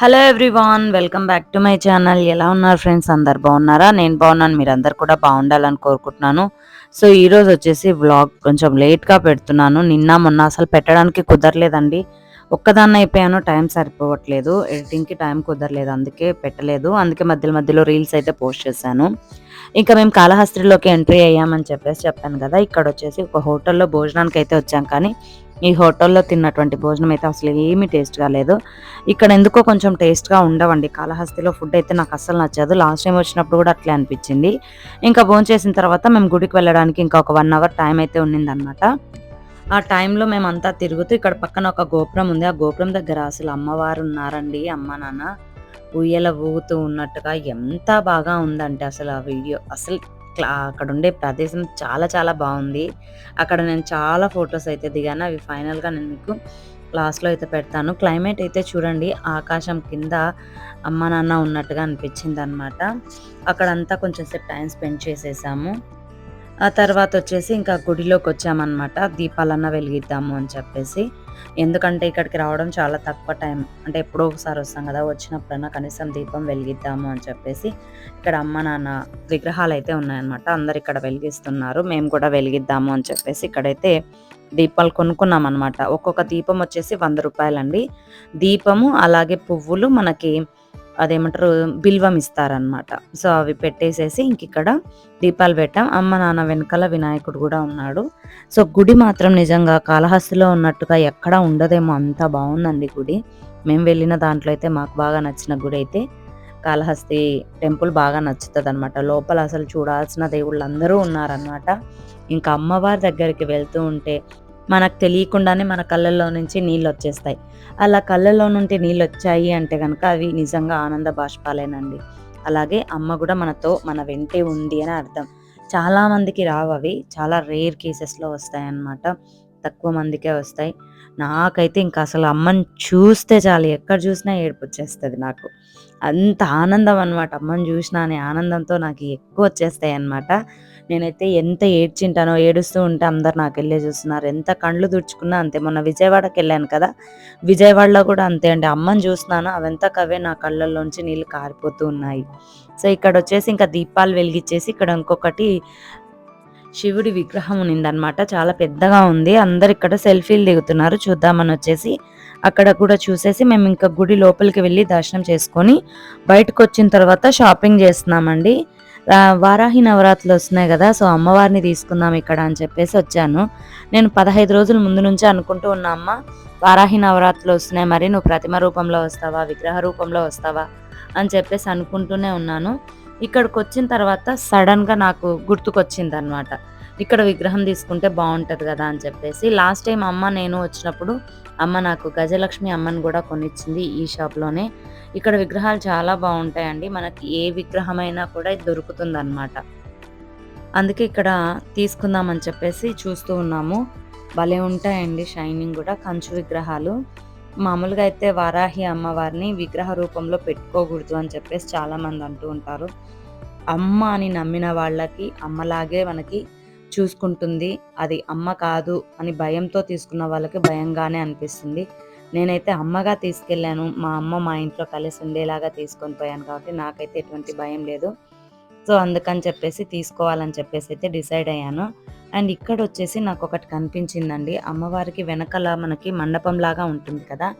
Hello everyone welcome back to my channel ఎలా ఉన్నారు friends అందరు బాగున్నారా? నేను బాగున్నాను మీరందరు కూడా బాగుండాలని కోరుకుంటున్నాను. సో ఈరోజు వచ్చేసి వ్లాగ్ కొంచెం లేట్గా పెడుతున్నాను. నిన్న మొన్న అసలు పెట్టడానికి కుదరలేదండి. ఒక్కదాన్ని అయిపోయాను టైం సరిపోవట్లేదు. ఎడిటింగ్కి టైం కుదరలేదు అందుకే పెట్టలేదు. అందుకే మధ్యలో మధ్యలో రీల్స్ అయితే పోస్ట్ చేశాను. ఇంకా మేము కాళహస్త్రిలోకి ఎంట్రీ అయ్యామని చెప్పేసి చెప్పాను కదా ఇక్కడ వచ్చేసి ఒక హోటల్లో భోజనానికి అయితే వచ్చాం కానీ ఈ హోటల్లో తిన్నటువంటి భోజనం అయితే అసలు ఏమీ టేస్ట్గా లేదు. ఇక్కడ ఎందుకో కొంచెం టేస్ట్గా ఉండవండి. కాళహస్తిలో ఫుడ్ అయితే నాకు అస్సలు నచ్చదు. లాస్ట్ టైం వచ్చినప్పుడు కూడా అట్లే అనిపించింది. ఇంకా భోజనం చేసిన తర్వాత మేము గుడికి వెళ్ళడానికి ఇంకా ఒక వన్ అవర్ టైం అయితే ఉన్నిందనమాట ఆ టైంలో మేమంతా తిరుగుతూ ఇక్కడ పక్కన ఒక గోపురం ఉంది. ఆ గోపురం దగ్గర అసలు అమ్మవారు ఉన్నారండి అమ్మ నాన్న. ఉయ్యల ఊగుతూ ఉన్నట్టుగా ఎంత బాగా ఉందంటే అసలు ఆ వీడియో. అసలు అక్కడ ఉండే ప్రదేశం చాలా చాలా బాగుంది. అక్కడ నేను చాలా ఫొటోస్ అయితే దిగాను. అవి ఫైనల్గా నేను మీకు లాస్ట్లో అయితే పెడతాను. క్లైమేట్ అయితే చూడండి ఆకాశం కింద అమ్మ నాన్న ఉన్నట్టుగా అనిపించింది అనమాట అక్కడంతా కొంచెం సేపు టైం స్పెండ్ చేసేసాము. ఆ తర్వాత వచ్చేసి ఇంకా గుడిలోకి వచ్చామన్నమాట. దీపాలన్నా వెలిగిద్దాము అని చెప్పేసి. ఎందుకంటే ఇక్కడికి రావడం చాలా తక్కువ టైం. అంటే ఎప్పుడో ఒకసారి వస్తాం కదా వచ్చినప్పుడన్నా కనీసం దీపం వెలిగిద్దాము అని చెప్పేసి ఇక్కడ అమ్మ నాన్న విగ్రహాలు అయితే ఉన్నాయన్నమాట. అందరు ఇక్కడ వెలిగిస్తున్నారు. మేము కూడా వెలిగిద్దాము అని చెప్పేసి ఇక్కడైతే దీపాలు కొనుక్కున్నాం అనమాట ఒక్కొక్క దీపం వచ్చేసి వంద రూపాయలండి. దీపము అలాగే పువ్వులు మనకి అదేమంటారు బిల్వం ఇస్తారనమాట సో అవి పెట్టేసేసి ఇంక ఇక్కడ దీపాలు పెట్టాం. అమ్మ నాన్న వెనకాల వినాయకుడు కూడా ఉన్నాడు. సో గుడి మాత్రం నిజంగా కాళహస్తిలో ఉన్నట్టుగా ఎక్కడ ఉండదేమో అంత బాగుందండి గుడి. మేము వెళ్ళిన దాంట్లో అయితే మాకు బాగా నచ్చిన గుడి అయితే కాళహస్తి టెంపుల్ బాగా నచ్చుతుంది అనమాట లోపల అసలు చూడాల్సిన దేవుళ్ళు అందరూ ఉన్నారనమాట ఇంకా అమ్మవారి దగ్గరికి వెళ్తూ ఉంటే మనకు తెలియకుండానే మన కళ్ళల్లో నుంచి నీళ్ళు వచ్చేస్తాయి. అలా కళ్ళల్లో నుండి నీళ్ళు వచ్చాయి అంటే కనుక అవి నిజంగా ఆనంద బాష్పాలేనండి. అలాగే అమ్మ కూడా మనతో మన వెంటే ఉంది అని అర్థం. చాలామందికి రావు అవి. చాలా రేర్ కేసెస్లో వస్తాయి అన్నమాట తక్కువ మందికే వస్తాయి. నాకైతే ఇంకా అసలు అమ్మని చూస్తే చాలు. ఎక్కడ చూసినా ఏడుపు వచ్చేస్తుంది నాకు. అంత ఆనందం అనమాట అమ్మని చూసినా అనే ఆనందంతో నాకు ఎక్కువ వచ్చేస్తాయి అనమాట నేనైతే ఎంత ఏడ్చింటానో ఏడుస్తూ ఉంటే అందరు నాకు వెళ్ళే చూస్తున్నారు. ఎంత కళ్ళు తుడుచుకున్నా అంతే. మొన్న విజయవాడకి వెళ్ళాను కదా విజయవాడలో కూడా అంతే అండి. అమ్మని చూస్తున్నాను. అవంతా కవే నా కళ్ళల్లోంచి నీళ్ళు కారిపోతూ ఉన్నాయి. సో ఇక్కడ వచ్చేసి ఇంకా దీపాలు వెలిగించేసి ఇక్కడ ఇంకొకటి శివుడి విగ్రహం ఉన్నిందనమాట. చాలా పెద్దగా ఉంది. అందరు ఇక్కడ సెల్ఫీలు దిగుతున్నారు. చూద్దామని వచ్చేసి అక్కడ కూడా చూసేసి మేము ఇంకా గుడి లోపలికి వెళ్ళి దర్శనం చేసుకొని బయటకు వచ్చిన తర్వాత షాపింగ్ చేస్తున్నామండి. వారాహి నవరాత్రులు వస్తున్నాయి కదా సో అమ్మవారిని తీసుకుందాం ఇక్కడ అని చెప్పేసి వచ్చాను. నేను పదహైదు రోజుల ముందు నుంచే అనుకుంటూ ఉన్నా అమ్మ వారాహి నవరాత్రులు వస్తున్నాయి మరి నువ్వు ప్రతిమ రూపంలో వస్తావా విగ్రహ రూపంలో వస్తావా అని చెప్పేసి అనుకుంటూనే ఉన్నాను. ఇక్కడికి వచ్చిన తర్వాత సడన్గా నాకు గుర్తుకొచ్చింది అనమాట ఇక్కడ విగ్రహం తీసుకుంటే బాగుంటుంది కదా అని చెప్పేసి లాస్ట్ టైం అమ్మ నేను వచ్చినప్పుడు అమ్మ నాకు గజలక్ష్మి అమ్మని కూడా కొనిచ్చింది ఈ షాప్లోనే ఇక్కడ విగ్రహాలు చాలా బాగుంటాయండి. మనకి ఏ విగ్రహమైనా కూడా దొరుకుతుంది అనమాట అందుకే ఇక్కడ తీసుకుందామని చెప్పేసి చూస్తూ ఉన్నాము. భలే ఉంటాయండి షైనింగ్ కూడా కంచు విగ్రహాలు. మామూలుగా అయితే వారాహి అమ్మవారిని విగ్రహ రూపంలో పెట్టుకోకూడదు అని చెప్పేసి చాలామంది అంటూ ఉంటారు. అమ్మ అని నమ్మిన వాళ్ళకి అమ్మలాగే మనకి చూసుకుంటుంది. అది అమ్మ కాదు అని భయంతో తీసుకున్న వాళ్ళకి భయంగానే అనిపిస్తుంది. నేనైతే అమ్మగా తీసుకెళ్ళాను. మా అమ్మ మా ఇంట్లో కలిసి ఉండేలాగా తీసుకొని పోయాను కాబట్టి నాకైతే ఎటువంటి భయం లేదు. సో అందుకని చెప్పేసి తీసుకోవాలని చెప్పేసి అయితే డిసైడ్ అయ్యాను. అండ్ ఇక్కడ వచ్చేసి నాకు ఒకటి కనిపించిందండి. అమ్మవారికి వెనకాల మనకి మండపం లాగా ఉంటుంది కదా?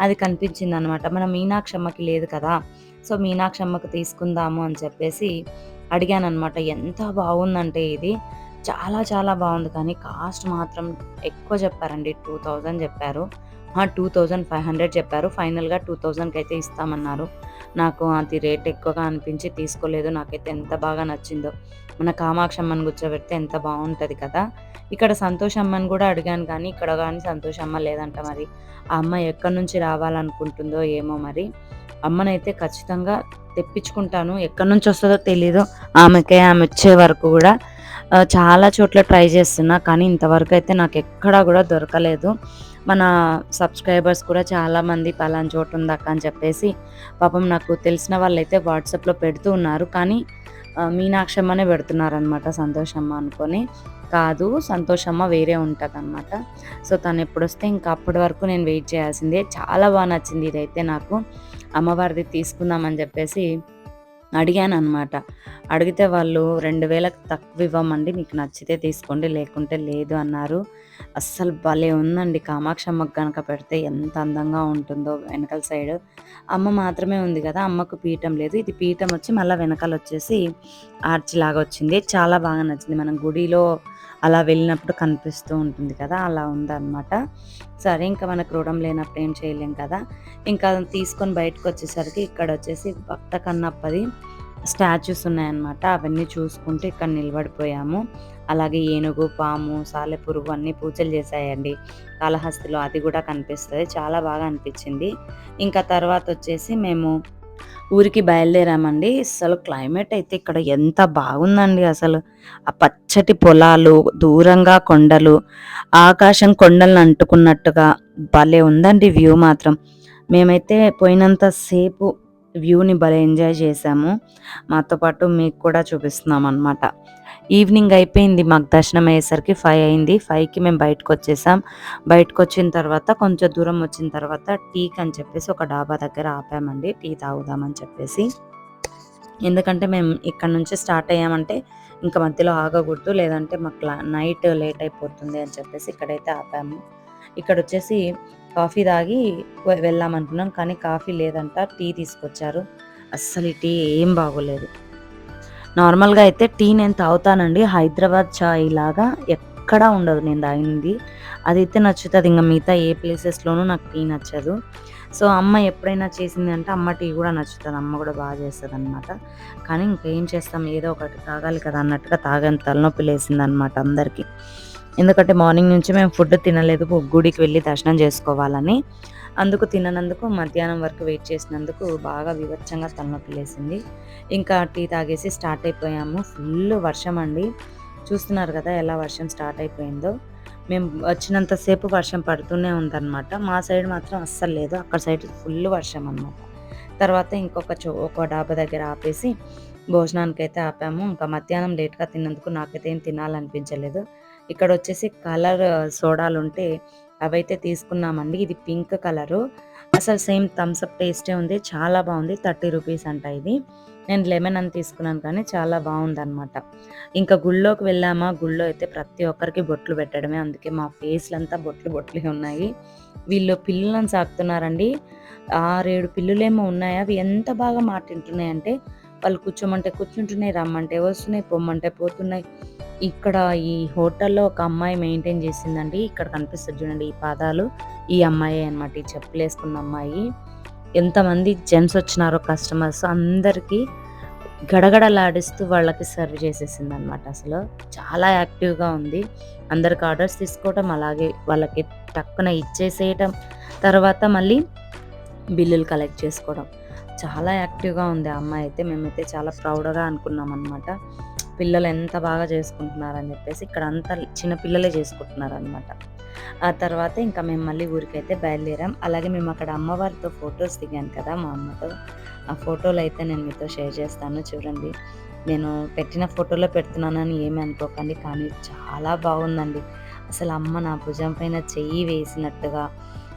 అది కనిపించింది అనమాట మన మీనాక్షమ్మకి లేదు కదా? సో మీనాక్షమ్మకి తీసుకుందాము అని చెప్పేసి అడిగాను అనమాట ఎంత బాగుందంటే ఇది. చాలా చాలా బాగుంది. కానీ కాస్ట్ మాత్రం ఎక్కువ చెప్పారండి. టూ థౌజండ్ చెప్పారు. టూ థౌజండ్ ఫైవ్ హండ్రెడ్ చెప్పారు. ఫైనల్గా టూ థౌజండ్కి అయితే ఇస్తామన్నారు. నాకు అది రేట్ ఎక్కువగా అనిపించి తీసుకోలేదు. నాకైతే ఎంత బాగా నచ్చిందో. మన కామాక్షమ్మని కూర్చోబెడితే ఎంత బాగుంటుంది కదా. ఇక్కడ సంతోషమ్మని కూడా అడిగాను కానీ ఇక్కడ కానీ సంతోషమ్మ లేదంట మరి. ఆ అమ్మ ఎక్కడి నుంచి రావాలనుకుంటుందో ఏమో మరి. అమ్మనైతే ఖచ్చితంగా తెప్పించుకుంటాను. ఎక్కడి నుంచి వస్తుందో తెలీదు. ఆమెకే ఆమె వచ్చే వరకు కూడా చాలా చోట్ల ట్రై చేస్తున్నా కానీ ఇంతవరకు అయితే నాకు ఎక్కడా కూడా దొరకలేదు. మన సబ్స్క్రైబర్స్ కూడా చాలామంది పలానా చోటు ఉందక్క అని చెప్పేసి పాపం నాకు తెలిసిన వాళ్ళైతే వాట్సాప్లో పెడుతూ ఉన్నారు. కానీ మీనాక్షమ్మనే పెడుతున్నారనమాట సంతోషమ్మ అనుకొని. కాదు సంతోషమ్మ వేరే ఉంటుంది అనమాట సో తను ఎప్పుడు వస్తే ఇంకా అప్పటి వరకు నేను వెయిట్ చేయాల్సిందే. చాలా బాగా నచ్చింది ఇదైతే నాకు. అమ్మవారిది తీసుకుందామని చెప్పేసి అడిగాను అనమాట అడిగితే వాళ్ళు రెండు వేలకు తక్కువ ఇవ్వమండి మీకు నచ్చితే తీసుకోండి లేకుంటే లేదు అన్నారు. అస్సలు భలే ఉందండి కామాక్షమ్మకు కనుక పెడితే ఎంత అందంగా ఉంటుందో వెనకాల సైడ్. అమ్మ మాత్రమే ఉంది కదా అమ్మకు పీఠం లేదు. ఇది పీఠం వచ్చి మళ్ళీ వెనకాల వచ్చేసి ఆర్చిలాగా వచ్చింది. చాలా బాగా నచ్చింది. మనం గుడిలో అలా వెళ్ళినప్పుడు కనిపిస్తూ ఉంటుంది కదా అలా ఉందన్నమాట. సరే ఇంకా మనకు రుణం లేనప్పుడు ఏం చేయలేం కదా. ఇంకా తీసుకొని బయటకు వచ్చేసరికి ఇక్కడ వచ్చేసి భక్త కన్నప్పది స్టాచ్యూస్ ఉన్నాయన్నమాట. అవన్నీ చూసుకుంటూ ఇక్కడ నిలబడిపోయాము. అలాగే ఏనుగు పాము సాలెపురుగు అన్నీ పూజలు చేశాయండి. కాళహస్తిలో అది కూడా కనిపిస్తుంది. చాలా బాగా అనిపించింది. ఇంకా తర్వాత వచ్చేసి మేము ఊరికి బయలుదేరామండి. అసలు క్లైమేట్ అయితే ఇక్కడ ఎంత బాగుందండి అసలు. ఆ పచ్చటి పొలాలు దూరంగా కొండలు ఆకాశం కొండలను అంటుకున్నట్టుగా భలే ఉందండి వ్యూ మాత్రం. మేమైతే పోయినంత సేపు వ్యూని భలే ఎంజాయ్ చేసాము. మాతో పాటు మీకు కూడా చూపిస్తున్నాం అనమాట ఈవినింగ్ అయిపోయింది మాకు దర్శనం అయ్యేసరికి ఫైవ్ అయింది. ఫైవ్కి మేము బయటకు వచ్చేసాం. బయటకు వచ్చిన తర్వాత కొంచెం దూరం వచ్చిన తర్వాత టీకి అని చెప్పేసి ఒక డాబా దగ్గర ఆపామండి. టీ తాగుదామని చెప్పేసి. ఎందుకంటే మేము ఇక్కడ నుంచి స్టార్ట్ అయ్యామంటే ఇంకా మధ్యలో ఆగకూడదు. లేదంటే మాకు నైట్ లేట్ అయిపోతుంది అని చెప్పేసి ఇక్కడైతే ఆపాము. ఇక్కడ వచ్చేసి కాఫీ తాగి వెళ్దాం అనుకున్నాం. కానీ కాఫీ లేదంట. టీ తీసుకొచ్చారు. అస్సలు ఈ టీ ఏం బాగోలేదు. నార్మల్గా అయితే టీ నేను తాగుతానండి. హైదరాబాద్ చాయ్ లాగా ఎక్కడా ఉండదు నేను తాగింది. అదైతే నచ్చుతుంది. ఇంకా మిగతా ఏ ప్లేసెస్లోనూ నాకు టీ నచ్చదు. సో అమ్మ ఎప్పుడైనా చేసింది అంటే అమ్మ టీ కూడా నచ్చుతుంది. అమ్మ కూడా బాగా చేస్తుంది అనమాట కానీ ఇంకేం చేస్తాం? ఏదో ఒకటి తాగాలి కదా అన్నట్టుగా తాగని తలనొప్పి లేసింది అనమాట అందరికీ. ఎందుకంటే మార్నింగ్ నుంచి మేము ఫుడ్ తినలేదు. గుడికి వెళ్ళి దర్శనం చేసుకోవాలని అందుకు తిననందుకు మధ్యాహ్నం వరకు వెయిట్ చేసినందుకు బాగా వివచ్చంగా తలనొప్పి లేసింది. ఇంకా టీ తాగేసి స్టార్ట్ అయిపోయాము. ఫుల్ వర్షం అండి. చూస్తున్నారు కదా ఎలా వర్షం స్టార్ట్ అయిపోయిందో. మేము వచ్చినంతసేపు వర్షం పడుతూనే ఉందన్నమాట. మా సైడ్ మాత్రం అస్సలు లేదు. అక్కడ సైడ్ ఫుల్ వర్షం అన్నమాట. తర్వాత ఇంకొక చో ఒక డాబా దగ్గర ఆపేసి భోజనానికి అయితే ఆపాము. ఇంకా మధ్యాహ్నం లేట్గా తిన్నందుకు నాకైతే ఏం తినాలనిపించలేదు. ఇక్కడ వచ్చేసి కలర్ సోడాలు ఉంటే అవైతే తీసుకున్నామండి. ఇది పింక్ కలరు. అసలు సేమ్ థమ్స్అప్ టేస్టే ఉంది. చాలా బాగుంది. థర్టీ రూపీస్ అంట ఇది. నేను లెమన్ అని తీసుకున్నాను కానీ చాలా బాగుంది అనమాట ఇంకా గుళ్ళోకి వెళ్ళామా? గుళ్ళో అయితే ప్రతి ఒక్కరికి బొట్లు పెట్టడమే. అందుకే మా ఫేస్లంతా బొట్లు బొట్లే ఉన్నాయి. వీళ్ళు పిల్లులను సాకుతున్నారండి. ఆరేడు పిల్లులేమో ఉన్నాయా? అవి ఎంత బాగా మాటింటున్నాయి అంటే వాళ్ళు కూర్చోమంటే కూర్చుంటున్నాయి రమ్మంటే వస్తున్నాయి పొమ్మంటే పోతున్నాయి. ఇక్కడ ఈ హోటల్లో ఒక అమ్మాయి మెయింటైన్ చేసిందండి. ఇక్కడ కనిపిస్తుంది చూడండి ఈ పాదాలు. ఈ అమ్మాయి అనమాట ఈ చెప్పులు వేసుకున్న అమ్మాయి. ఎంతమంది జెంట్స్ వచ్చినారో కస్టమర్స్ అందరికీ గడగడలాడిస్తూ వాళ్ళకి సర్వ్ చేసేసింది అనమాట అసలు. చాలా యాక్టివ్గా ఉంది. అందరికి ఆర్డర్స్ తీసుకోవటం అలాగే వాళ్ళకి టక్కున ఇచ్చేసేయటం తర్వాత మళ్ళీ బిల్లులు కలెక్ట్ చేసుకోవడం. చాలా యాక్టివ్గా ఉంది ఆ అమ్మాయి అయితే. మేమైతే చాలా ప్రౌడ్గా అనుకున్నాం అనమాట పిల్లలు ఎంత బాగా చేసుకుంటున్నారని చెప్పేసి ఇక్కడ అంతా చిన్న పిల్లలే చేసుకుంటున్నారు అనమాట ఆ తర్వాత ఇంకా మేము మళ్ళీ ఊరికైతే బయలుదేరాం. అలాగే మేము అక్కడ అమ్మవారితో ఫొటోస్ దిగాను కదా మా అమ్మతో. ఆ ఫోటోలు అయితే నేను మీతో షేర్ చేస్తాను. చూడండి నేను పెట్టిన ఫోటోలో పెడుతున్నానని ఏమి అనుకోకండి కానీ చాలా బాగుందండి. అసలు అమ్మ నా భుజం పైన చెయ్యి వేసినట్టుగా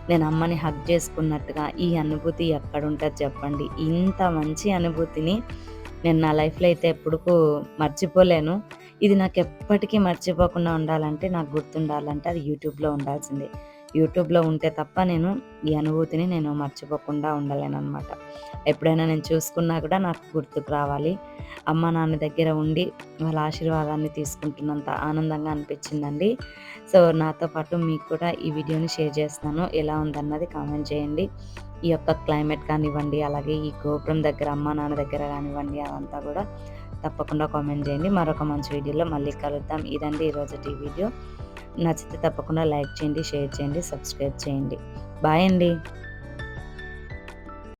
నేను అమ్మని హగ్ చేసుకున్నట్టుగా ఈ అనుభూతి ఎక్కడుంటుంది చెప్పండి. ఇంత మంచి అనుభూతిని నేను నా లైఫ్లో అయితే ఎప్పుడు మర్చిపోలేను. ఇది నాకు ఎప్పటికీ మర్చిపోకుండా ఉండాలంటే నాకు గుర్తుండాలంటే అది యూట్యూబ్లో ఉండాల్సిందే. యూట్యూబ్లో ఉంటే తప్ప నేను ఈ అనుభూతిని నేను మర్చిపోకుండా ఉండలేను అనమాట ఎప్పుడైనా నేను చూసుకున్నా కూడా నాకు గుర్తుకు రావాలి. అమ్మ నాన్న దగ్గర ఉండి వాళ్ళ ఆశీర్వాదాన్ని తీసుకుంటున్నంత ఆనందంగా అనిపించిందండి. సో నాతో పాటు మీకు కూడా ఈ వీడియోని షేర్ చేస్తాను ఎలా ఉందన్నది కామెంట్ చేయండి. ఈ యొక్క క్లైమేట్ కానివ్వండి అలాగే ఈ గోపురం దగ్గర అమ్మ నాన్న దగ్గర కానివ్వండి అదంతా కూడా తప్పకుండా కామెంట్ చేయండి. మరొక మంచి వీడియోలో మళ్ళీ కలుద్దాం. ఇదండి ఈరోజు ఈ వీడియో. నచ్చితే తప్పకుండా లైక్ చేయండి షేర్ చేయండి సబ్స్క్రైబ్ చేయండి. బాయ్ అండి.